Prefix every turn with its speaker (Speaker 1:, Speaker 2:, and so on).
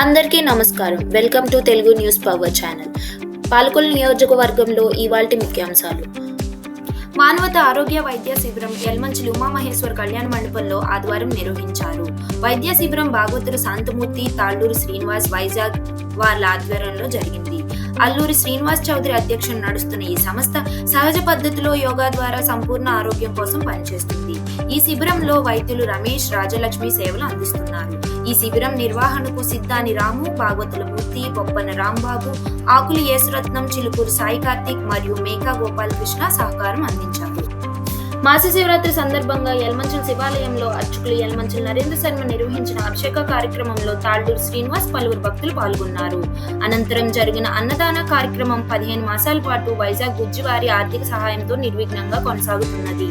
Speaker 1: అందరికీ నమస్కారం. Welcome to Telugu news power channel. Palakollu నియోజకవర్గంలో ఇవాల్టి ముఖ్యాంశాలు. మానవత ఆరోగ్య వైద్య శిబిరం యల్మంచిలి ఉమామహేశ్వర్ కళ్యాణ మండపంలో ఆదివారం నిర్వహించారు. వైద్య శిబిరం భాగవతులు శాంతమూర్తి తాళ్ళూరు శ్రీనివాస్ వైజాగ్ వాళ్ళ ఆధ్వర్యంలో జరిగింది. అల్లూరి శ్రీనివాస్ చౌదరి అధ్యక్షుడు నడుస్తున్న ఈ సంస్థ సహజ పద్ధతిలో యోగా ద్వారా సంపూర్ణ ఆరోగ్యం కోసం పనిచేస్తుంది. ఈ శిబిరంలో వైద్యులు రమేష్ రాజలక్ష్మి సేవలు అందిస్తున్నారు. ఈ శిబిరం నిర్వహణకు సిద్ధాని రాము భాగవతుల మూర్తి బొప్పన రాంబాబు ఆకులి యేసురత్నం చిలుకూరు సాయి కార్తిక్ మరియు మేకా గోపాలకృష్ణ సహకారం అందించారు. మాస శివరాత్రి సందర్భంగా యల్మంచల్ శివాలయంలో అర్చకులు యల్మంచల్ నరేంద్ర శర్మ నిర్వహించిన అభిషేక కార్యక్రమంలో తాళ్ళూరు శ్రీనివాస్ పలువురు భక్తులు పాల్గొన్నారు. అనంతరం జరిగిన అన్నదాన కార్యక్రమం పదిహేను మాసాల పాటు వైజాగ్ గుజ్జివారి ఆర్థిక సహాయంతో నిర్విఘ్నంగా కొనసాగుతున్నది.